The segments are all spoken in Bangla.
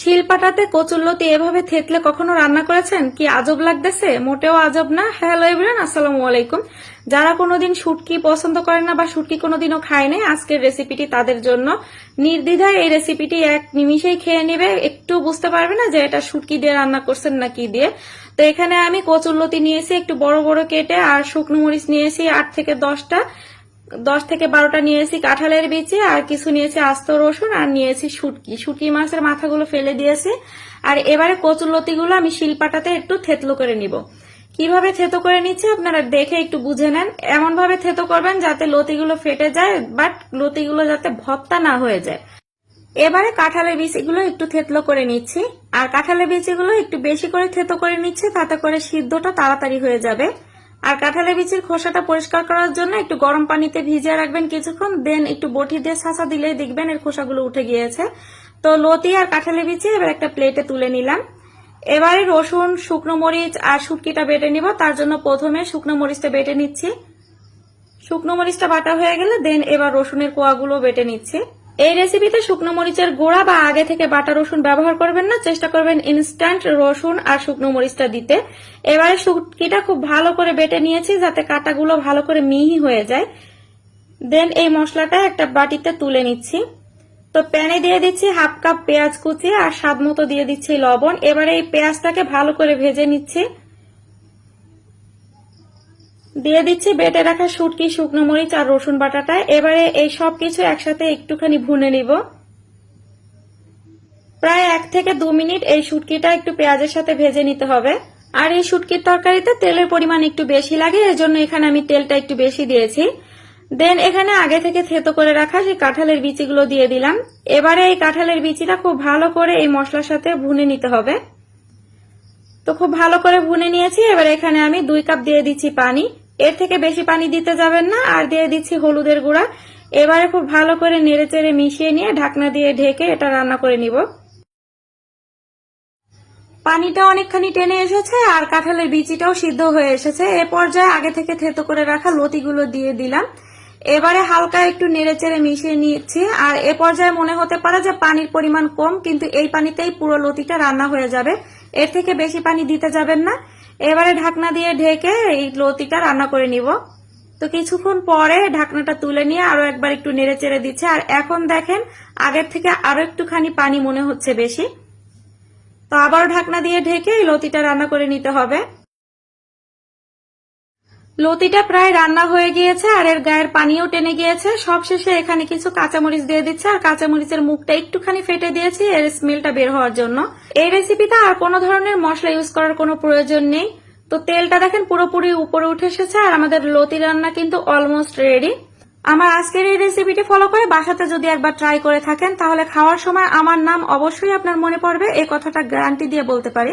শিলপাটাতে কচুরলতি এভাবে থেতলে কখনো রান্না করেছেন? কি আজব লাগতেছে? মোটেও আজব না। হ্যালো এভরিওয়ান, আসসালামু আলাইকুম। যারা কোনোদিন শুটকি পছন্দ করেন না বা শুটকি কোনোদিনও খায় নাই, আজকের রেসিপিটি তাদের জন্য নির্দ্বিধায় এই রেসিপিটি এক নিমিষেই খেয়ে নেবে। একটু বুঝতে পারবে না যে এটা শুটকি দিয়ে রান্না করছেন না কি দিয়ে। তো এখানে আমি কচুরলতি নিয়েছি, একটু বড় বড় কেটে আর শুকনো মরিচ নিয়েছি, আট থেকে দশটা। দশ থেকে বারোটা নিয়েছি কাঁঠালের বিচি, আর কিছু নিয়েছি আস্ত রসুন, আর নিয়েছি শুটকি। শুটকি মাছের মাথাগুলো ফেলে দিয়েছি। আর এবারে কচুর লতিগুলো আমি শিলপাটাতে একটু থেতলো করে নিব। কীভাবে থেতো করে নিচ্ছে আপনারা দেখে একটু বুঝে নেন। এমন ভাবে থেতো করবেন যাতে লতিগুলো ফেটে যায়, বাট লতিগুলো যাতে ভত্তা না হয়ে যায়। এবারে কাঁঠালের বিচিগুলো একটু থেতলো করে নিচ্ছি। আর কাঁঠালের বিচিগুলো একটু বেশি করে থেতো করে নিচ্ছে, তাতে করে সিদ্ধটা তাড়াতাড়ি হয়ে যাবে। আর কাঁঠালের বিচির খোসাটা পরিষ্কার করার জন্য একটু গরম পানিতে ভিজিয়ে রাখবেন কিছুক্ষণ দেন একটু বটি দিয়ে ছাঁচা দিলেই দেখবেন এর খোসাগুলো উঠে গিয়েছে। তো লতি আর কাঁঠালের বিচি এবার একটা প্লেটে তুলে নিলাম। এবারে রসুন, শুকনো মরিচ আর শুটকিটা বেটে নিব। তার জন্য প্রথমে শুকনো মরিচটা বেটে নিচ্ছি। শুকনো মরিচটা বাটা হয়ে গেলে দেন এবার রসুনের কোয়াগুলো বেটে নিচ্ছি। এই রেসিপিতে শুকনো মরিচের গোড়া বা আগে থেকে বাটা রসুন ব্যবহার করবেন না, চেষ্টা করবেন ইনস্ট্যান্ট রসুন আর শুকনো মরিচটা দিতে। এবারে শুটকিটা খুব ভালো করে বেটে নিয়েছি যাতে কাটাগুলো ভালো করে মিহি হয়ে যায়। দেন এই মশলাটা একটা বাটিতে তুলে নিচ্ছি। তো প্যানে দিয়ে দিচ্ছি হাফ কাপ পেঁয়াজ কুচি আর স্বাদ মতো দিয়ে দিচ্ছি লবণ। এবারে এই পেঁয়াজটাকে ভালো করে ভেজে নিচ্ছি। দিয়ে দিচ্ছি বেটে রাখা শুটকি, শুকনো মরিচ আর রসুন বাটাটা। এবারে এই সব কিছু একসাথে একটুখানি ভুনে নিব। প্রায় এক থেকে দু মিনিট এই শুটকিটা একটু পেঁয়াজের সাথে ভেজে নিতে হবে। আর এই শুটকির তরকারিতে তেলের পরিমাণ একটু বেশি লাগে, এজন্য এখানে আমি তেলটা একটু বেশি দিয়েছি। দেন এখানে আগে থেকে থেতো করে রাখা সেই কাঁঠালের বিচিগুলো দিয়ে দিলাম। এবারে এই কাঁঠালের বিচিটা খুব ভালো করে এই মশলার সাথে ভুনে নিতে হবে। তো খুব ভালো করে ভুনে নিয়েছি। এবার এখানে আমি দুই কাপ দিয়ে দিচ্ছি পানি। এর থেকে বেশি পানি দিতে যাবেন না, আর দিয়ে দিচ্ছি হলুদের গুঁড়া। এবারে খুব ভালো করে নেড়ে চেড়ে মিশিয়ে নিয়ে ঢাকনা দিয়ে ঢেকে এটা রান্না করে নিব। পানিটা অনেকখানি টেনে এসেছে, আর কাঁঠালের বিচিটাও সিদ্ধ হয়ে এসেছে। এ পর্যায়ে আগে থেকে থেতো করে রাখা লতিগুলো দিয়ে দিলাম। এবারে হালকা একটু নেড়ে চেড়ে মিশিয়ে নিচ্ছি, আর এ পর্যায়ে মনে হতে পারে যে পানির পরিমাণ কম, কিন্তু এই পানিতেই পুরো লতিটা রান্না হয়ে যাবে। এর থেকে বেশি পানি দিতে যাবেন না। এবারে ঢাকনা দিয়ে ঢেকে এই লতিটা রান্না করে নিব। তো কিছুক্ষণ পরে ঢাকনাটা তুলে নিয়ে আরও একবার একটু নেড়ে চেড়ে দিচ্ছে। আর এখন দেখেন, আগের থেকে আরও একটুখানি পানি মনে হচ্ছে বেশি। তো আবার ঢাকনা দিয়ে ঢেকে এই লতিটা রান্না করে নিতে হবে। লতিটা প্রায় রান্না হয়ে গিয়েছে আর এর গায়ের পানিও টেনে গিয়েছে। সবশেষে এখানে কিছু কাঁচামরিচ দিয়ে দিচ্ছে আর কাঁচামরিচের মুখটা একটুখানি ফেটে দিয়েছি এর স্মেলটা বের হওয়ার জন্য। এই রেসিপিতে আর কোনো ধরনের মশলা ইউজ করার কোনো প্রয়োজন নেই। তো তেলটা দেখেন পুরোপুরি উপরে উঠে এসেছে আর আমাদের লতি রান্না কিন্তু অলমোস্ট রেডি আমার আজকের এই রেসিপিটি ফলো করে বাসাতে যদি একবার ট্রাই করে থাকেন, তাহলে খাওয়ার সময় আমার নাম অবশ্যই আপনার মনে পড়বে এই কথাটা গ্যারান্টি দিয়ে বলতে পারি।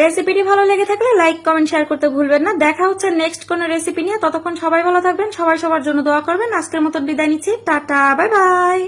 রেসিপিটি ভালো লেগে থাকলে লাইক কমেন্ট শেয়ার করতে ভুলবেন না। দেখা হচ্ছে নেক্সট কোন রেসিপি নিয়ে। ততক্ষণ সবাই ভালো থাকবেন, সবাই সবার জন্য দোয়া করবেন। আজকের মতন বিদায় নিচ্ছি। Tata bye bye